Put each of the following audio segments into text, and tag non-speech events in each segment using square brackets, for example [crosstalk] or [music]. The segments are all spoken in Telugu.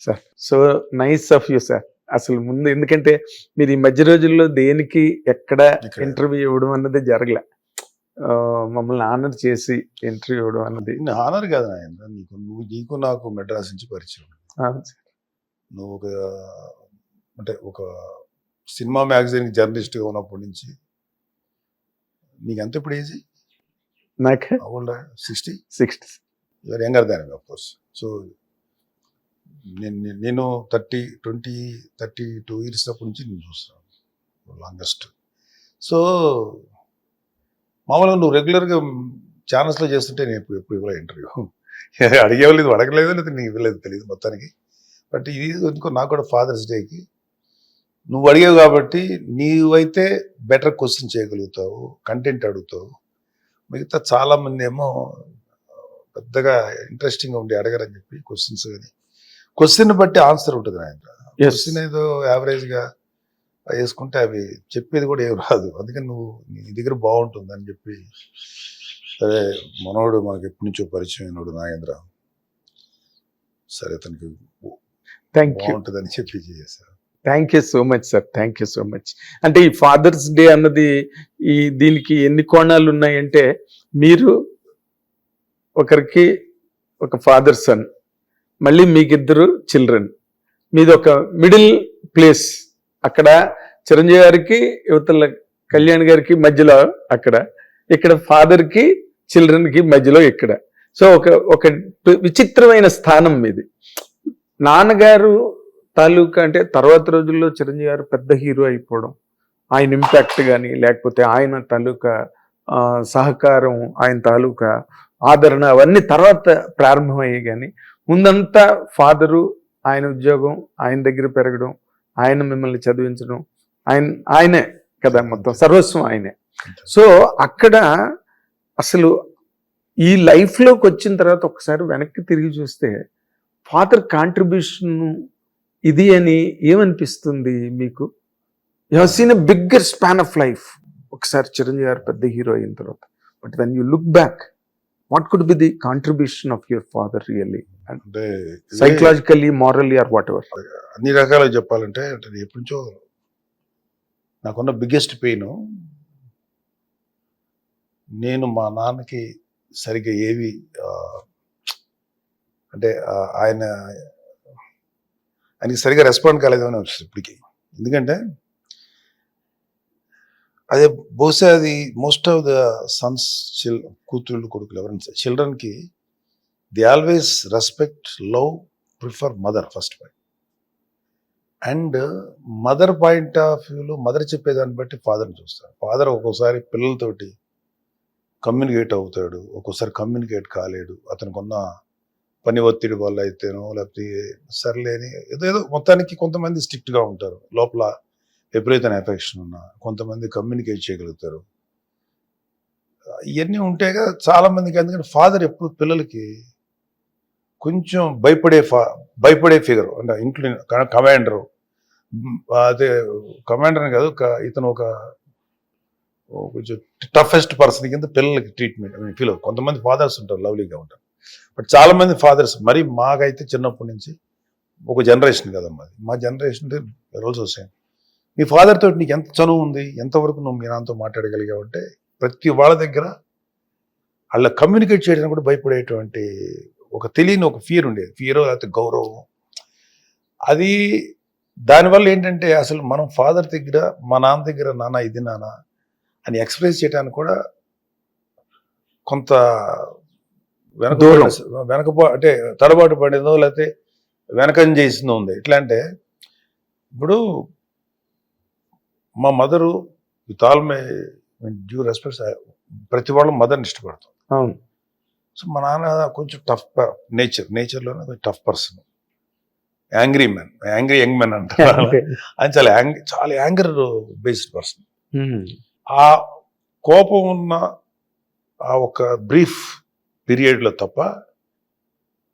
Sir so nice of you sir అసలు ముందు ఎందుకంటే మీరు ఈ మధ్య రోజుల్లో దేనికి ఎక్కడ. ఇంటర్వ్యూ ఇవ్వడం అన్నది జరగలే. మమ్మల్ని ఆనర్ చేసి ఇంటర్వ్యూ ఇవ్వడం అన్నది. ఆనర్ కాదు నాయన. నీకు నువ్వు నీకు నాకు మెడ్రాస్ నుంచి పరిచయం. నువ్వు ఒక అంటే ఒక సినిమా మ్యాగజైన్ జర్నలిస్ట్గా ఉన్నప్పటి నుంచి నీకు ఎంత ఇప్పుడు ఏజీ? నాకు? Sixty sixty younger than of course so నేను నేను- thirty twenty thirty two years అప్పటి నుంచి నేను చూస్తాను లాంగెస్ట్ సో మామూలుగా నువ్వు రెగ్యులర్గా ఛానల్స్లో చేస్తుంటే నేను ఎప్పుడు ఎప్పుడు ఇవ్వలే ఇంటర్వ్యూ [laughs] అడిగేవాళ్ళు అడగలేదు లేదా నీకు ఇవ్వలేదు తెలియదు మొత్తానికి. బట్ ఇది ఎందుకో నాకు కూడా ఫాదర్స్ డేకి నువ్వు అడిగావు కాబట్టి నీవైతే బెటర్ క్వశ్చన్ చేయగలుగుతావు కంటెంట్ అడుగుతావు. మిగతా చాలామంది ఏమో పెద్దగా ఇంట్రెస్టింగ్గా ఉండి అడగరని చెప్పి క్వశ్చన్స్ కానీ క్వశ్చన్ బట్టి ఆన్సర్ ఉంటుంది ఆయన. క్వశ్చన్ ఏదో యావరేజ్గా వేసుకుంటే అవి చెప్పేది కూడా ఏం రాదు. అందుకని నువ్వు నీ దగ్గర బాగుంటుంది అని చెప్పి సరే మనోడు మనకి ఎప్పటి నుంచో పరిచయం అయినాడు నాగేంద్ర. సరే అతనికి థ్యాంక్ యూ బాగుంటుంది అని చెప్పి చేశారు thank you so much sir thank you so much అంటే ఈ ఫాదర్స్ డే అన్నది ఈ దీనికి ఎన్ని కోణాలు ఉన్నాయంటే మీరు ఒకరికి ఒక ఫాదర్ సన్ మళ్ళీ మీకిద్దరు చిల్డ్రన్ మీది ఒక మిడిల్ ప్లేస్ అక్కడ చిరంజీవి గారికి యువతల కళ్యాణ్ గారికి మధ్యలో అక్కడ. ఇక్కడ ఫాదర్కి చిల్డ్రన్కి మధ్యలో ఇక్కడ. సో ఒక ఒక విచిత్రమైన స్థానం మీది. నాన్నగారు తాలూకా అంటే తర్వాత రోజుల్లో చిరంజీవి గారు పెద్ద హీరో అయిపోవడం ఆయన ఇంపాక్ట్ కానీ లేకపోతే ఆయన తాలూకా సహకారం ఆయన తాలూకా ఆదరణ అవన్నీ తర్వాత ప్రారంభమయ్యాయి కానీ ముందంతా ఫాదరు ఆయన ఉద్యోగం ఆయన దగ్గర పెరగడం ఆయన మిమ్మల్ని చదివించడం ఆయన ఆయనే కదా మొత్తం సర్వస్వం ఆయనే. సో అక్కడ అసలు ఈ లైఫ్లోకి వచ్చిన తర్వాత ఒకసారి వెనక్కి తిరిగి చూస్తే ఫాదర్ కాంట్రిబ్యూషన్ ఇది అని ఏమనిపిస్తుంది మీకు? You seen a bigger span of life ఒకసారి చిరంజీవి గారు పెద్ద హీరో అయిన తర్వాత. But when you look back what could be the contribution of your father really అంటే psychologically morally or whatever అన్ని రకాలుగా చెప్పాలంటే అంటే ఎప్పటి నుంచో నాకున్న బిగ్గెస్ట్ పెయిన్ నేను మా నాన్నకి సరిగ్గా ఏవి అంటే ఆయన ఆయనకి సరిగ్గా రెస్పాండ్ కాలేదేమని అనిపిస్తుంది ఇప్పటికి. ఎందుకంటే అదే బహుశా అది most of the sons chill కూతుళ్ళు కొడుకులు ఎవరైనా చిల్డ్రన్కి the always respect love prefer mother first point and mother point of వ్యూలో మదర్ చెప్పేదాన్ని బట్టి ఫాదర్ని చూస్తారు. ఫాదర్ ఒక్కోసారి పిల్లలతోటి కమ్యూనికేట్ అవుతాడు. ఒక్కోసారి కమ్యూనికేట్ కాలేడు. అతనికి ఉన్న పని ఒత్తిడి వల్ల అయితేనో లేకపోతే సర్లేని ఏదో ఏదో మొత్తానికి కొంతమంది స్ట్రిక్ట్గా ఉంటారు. లోపల విపరీతమైన ఎఫెక్షన్ ఉన్నా కొంతమంది కమ్యూనికేట్ చేయగలుగుతారు. ఇవన్నీ ఉంటేగా కదా చాలామందికి ఎందుకంటే ఫాదర్ ఎప్పుడు పిల్లలకి కొంచెం భయపడే ఫా భయపడే ఫిగర్ అంటే ఇంక్లూడింగ్ కమాండరు అదే కమాండర్ కాదు ఒక- ఇతను ఒక కొంచెం టఫెస్ట్ పర్సన్ కింద పిల్లలకి ట్రీట్మెంట్ ఫీల్ కొంతమంది ఫాదర్స్ ఉంటారు లవ్లీగా ఉంటారు. బట్ చాలామంది ఫాదర్స్ మరి మాకైతే చిన్నప్పటి నుంచి ఒక జనరేషన్ కదమ్మా అది. మా జనరేషన్ రోల్స్ వస్తాయి మీ ఫాదర్ తోటి నీకు ఎంత చనువు ఉంది ఎంతవరకు నువ్వు మీ నాన్నతో మాట్లాడగలిగావు అంటే ప్రతి వాళ్ళ దగ్గర వాళ్ళ కమ్యూనికేట్ చేయడానికి కూడా భయపడేటువంటి ఒక తెలియని ఒక ఫియర్ ఉండేది. ఫియర్ లేకపోతే గౌరవం. అది దానివల్ల ఏంటంటే అసలు మనం ఫాదర్ దగ్గర మా నాన్న దగ్గర నాన్న ఇది నాన్న అని ఎక్స్ప్రెస్ చేయడానికి కూడా కొంత వెనక. వెనక అంటే తడబాటు పడిందో లేకపోతే వెనకం చేసిందో ఉంది. ఎట్లా అంటే ఇప్పుడు మా mother with all my due respects ప్రతి వాళ్ళు మదర్ని ఇష్టపడతాం. అవును. సో మా నాన్న కొంచెం టఫ్ నేచర్ నేచర్లోనే కొంచెం tough person angry man angry young man అంటారు. ఆయన చాలా యాంగ్ చాలా యాంగర్ బేస్డ్ పర్సన్. ఆ కోపం ఉన్న ఆ ఒక బ్రీఫ్ పీరియడ్లో తప్ప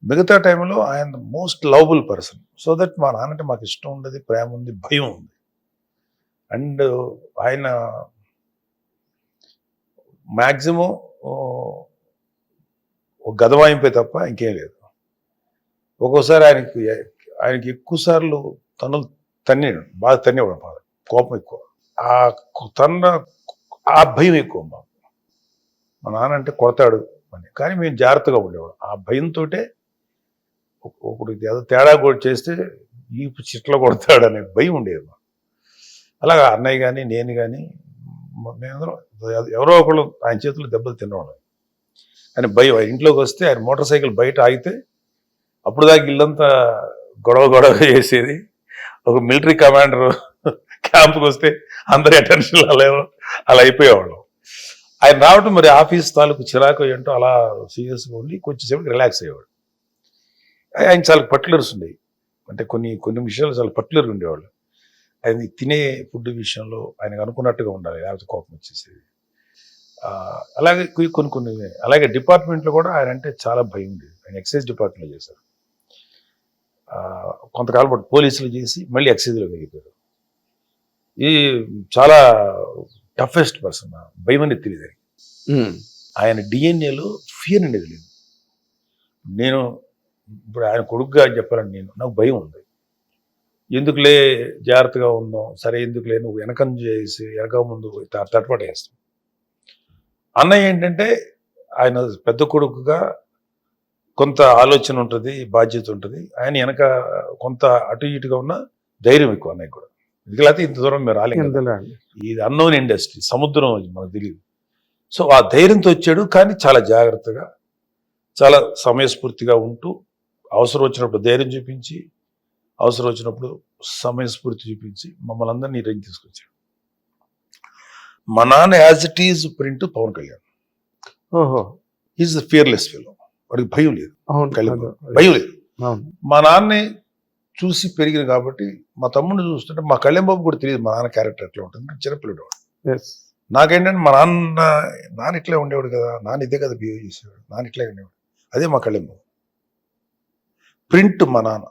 మిగతా టైంలో ఆయన most lovable person so that మా నాన్నంటే మాకు ఇష్టం ఉండదు ప్రేమ ఉంది భయం ఉంది. అండ్ ఆయన మ్యాక్సిమం ఒక గదవాయింపే తప్ప ఇంకేం లేదు. ఒక్కోసారి ఆయనకి ఆయనకి ఎక్కువసార్లు తను తన్ని బాగా తన్నేవాడు బాగా కోపం ఎక్కువ. ఆ తన్న ఆ భయం ఎక్కువ మాకు. మా నాన్న అంటే కొడతాడు అని. కానీ మేము జాగ్రత్తగా ఉండేవాడు ఆ భయంతో ఒకడు ఏదో తేడా కూడా చేస్తే ఈ చిట్ల కొడతాడు అనే భయం ఉండేది మాకు. అలాగా అన్నయ్య కానీ నేను కానీ మేమందరం ఎవరో ఒకళ్ళు ఆయన చేతులు దెబ్బలు తినేవాళ్ళం. ఆయన భయం ఆయన ఇంట్లోకి వస్తే ఆయన మోటార్ సైకిల్ బయట ఆగితే అప్పుడు దాకా ఇల్లంతా గొడవ గొడవ చేసేది. ఒక మిలిటరీ కమాండర్ క్యాంప్కి వస్తే అందరి అటెన్షన్ అలా అలా అయిపోయేవాళ్ళం. ఆయన రావటం మరి ఆఫీస్ తాలూకు చిరాకు ఏంటో అలా సీరియస్గా ఉండి కొంచెంసేపు రిలాక్స్ అయ్యేవాడు ఆయన చాలా పర్టికులర్స్ ఉండేవి. అంటే కొన్ని కొన్ని విషయాలు చాలా పర్టికులర్గా ఉండేవాళ్ళు. ఆయన తినే ఫుడ్ విషయంలో ఆయనకు అనుకున్నట్టుగా ఉండాలి లేకపోతే కోపం వచ్చేసేది. అలాగే కొన్ని కొన్ని కొన్ని అలాగే డిపార్ట్మెంట్లో కూడా ఆయన అంటే చాలా భయం ఉండేది. ఆయన ఎక్సైజ్ డిపార్ట్మెంట్లో చేశారు. కొంతకాలం పాటు పోలీసులు చేసి మళ్ళీ ఎక్సైజ్లోకి వెళ్ళిపోయారు ఈ చాలా టఫెస్ట్ పర్సన్ భయం అనేది తెలియదు ఆయన డిఎన్ఏలో ఫియర్ అనేది లేదు. నేను ఇప్పుడు ఆయన కొడుకుగా చెప్పాలని నేను నాకు భయం ఉంది. ఎందుకులే జాగ్రత్తగా ఉందాం సరే ఎందుకులే నువ్వు వెనకం చేసి వెనక ముందు త- తటపట వేస్తాం అన్నయ్య ఏంటంటే ఆయన పెద్ద కొడుకుగా కొంత ఆలోచన ఉంటుంది బాధ్యత ఉంటుంది. ఆయన వెనక కొంత అటు ఇటుగా ఉన్న ధైర్యం ఎక్కువ అన్నయ్య కూడా. ఎందుకంటే ఇంత దూరం మీరు రాలేదు ఇది అన్నోన్ ఇండస్ట్రీ సముద్రం మనకు తెలియదు సో ఆ ధైర్యంతో వచ్చాడు కానీ చాలా జాగ్రత్తగా చాలా సమయస్ఫూర్తిగా ఉంటూ అవసరం వచ్చినప్పుడు ధైర్యం చూపించి అవసరం వచ్చినప్పుడు సమయస్ఫూర్తి చూపించి మమ్మల్ని అందరినీ రంగి తీసుకొచ్చాడు. మా నాన్న as it is print Pawan Kalyan. ఓహో. ఈజ్ ఫియర్లెస్ ఫీల్ వాడికి భయం లేదు. కళ్యాణ్ భయం లేదు. మా నాన్నే చూసి పెరిగింది కాబట్టి మా తమ్ముడిని చూస్తుంటే మా కళ్యాణ్ బాబు కూడా తెలియదు మా నాన్న క్యారెక్టర్ ఎట్లా ఉంటుంది. చిన్నపిల్లడు వాడు. నాకేంటంటే మా నాన్న నాన్న ఇట్లే ఉండేవాడు కదా. నాన్న ఇదే కదా బిహేవ్ చేసేవాడు. నాన్న ఇట్లే ఉండేవాడు. అదే మా కళ్యాణ్ బాబు ప్రింట్ మా నాన్న.